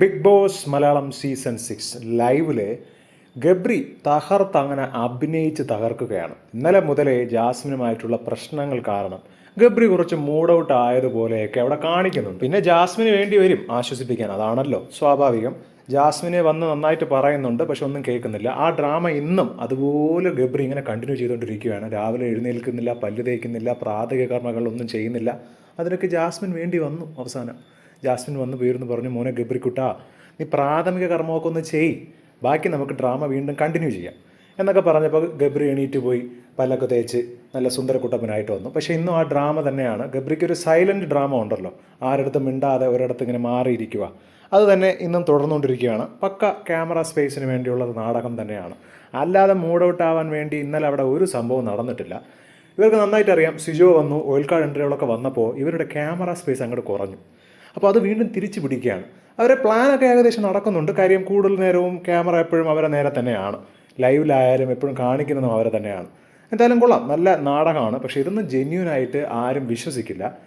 Big boss Malayalam season six ലൈവിൽ ഗബ്രി തകർത്ത് അങ്ങനെ അഭിനയിച്ച് തകർക്കുകയാണ്. ഇന്നലെ മുതലേ ജാസ്മിനുമായിട്ടുള്ള പ്രശ്നങ്ങൾ കാരണം ഗബ്രി കുറച്ച് മൂഡ് ഔട്ട് ആയതുപോലെയൊക്കെ അവിടെ കാണിക്കുന്നുണ്ട്. പിന്നെ ജാസ്മിന് വേണ്ടി വരും ആശ്വസിപ്പിക്കാൻ അതാണല്ലോ. സ്വാഭാവികം. ജാസ്മിനെ വന്ന് നന്നായിട്ട് പറയുന്നുണ്ട് പക്ഷെ ഒന്നും കേൾക്കുന്നില്ല. ആ ഡ്രാമ ഇന്നും അതുപോലെ ഗബ്രി ഇങ്ങനെ കണ്ടിന്യൂ ചെയ്തുകൊണ്ടിരിക്കുകയാണ്. രാവിലെ എഴുന്നേൽക്കുന്നില്ല പല്ല് തേക്കുന്നില്ല പ്രാഥമിക കർമ്മങ്ങളൊന്നും ചെയ്യുന്നില്ല. അതിനൊക്കെ ജാസ്മിൻ വേണ്ടി വന്നു അവസാനം. ജാസ്മിൻ വന്ന് പോയിരുന്നു പറഞ്ഞു മോനെ ഗബ്രിക്കുട്ട നീ പ്രാഥമിക കർമ്മമൊക്കെ ഒന്ന് ചെയ്. ബാക്കി നമുക്ക് ഡ്രാമ വീണ്ടും കണ്ടിന്യൂ ചെയ്യാം. എന്നൊക്കെ പറഞ്ഞപ്പോൾ ഗബ്രി എണീറ്റ് പോയി പല്ലൊക്കെ തേച്ച് നല്ല സുന്ദരക്കുട്ടപ്പനായിട്ട് വന്നു. പക്ഷേ ഇന്നും ആ ഡ്രാമ തന്നെയാണ്. ഗബ്രിക്ക് ഒരു സൈലന്റ് ഡ്രാമ ഉണ്ടല്ലോ. ആരടുത്ത് മിണ്ടാതെ ഒരിടത്ത് ഇങ്ങനെ മാറിയിരിക്കുക അത് തന്നെ ഇന്നും തുടർന്നുകൊണ്ടിരിക്കുകയാണ്. പക്ക ക്യാമറ സ്പേസിന് വേണ്ടിയുള്ള നാടകം തന്നെയാണ്. അല്ലാതെ മൂഡ് ഔട്ട് ആവാൻ വേണ്ടി ഇന്നലെ അവിടെ ഒരു സംഭവം നടന്നിട്ടില്ല. ഇവർക്ക് നന്നായിട്ട് അറിയാം സിജോ വന്നു ഓയിൽ എൻട്രികളൊക്കെ വന്നപ്പോൾ ഇവരുടെ ക്യാമറ സ്പേസ് അങ്ങോട്ട് കുറഞ്ഞു. അപ്പോൾ അത് വീണ്ടും തിരിച്ചു പിടിക്കുകയാണ്. അവരെ പ്ലാനൊക്കെ ഏകദേശം നടക്കുന്നുണ്ട്. കാര്യം കൂടുതൽ നേരവും ക്യാമറ എപ്പോഴും അവരെ നേരെ തന്നെയാണ്. ലൈവിലായാലും എപ്പോഴും കാണിക്കുന്നതും അവരെ തന്നെയാണ്. എന്തായാലും കൊള്ളാം. നല്ല നാടകമാണ്. പക്ഷേ ഇതൊന്നും ജെന്യൂനായിട്ട് ആരും വിശ്വസിക്കില്ല.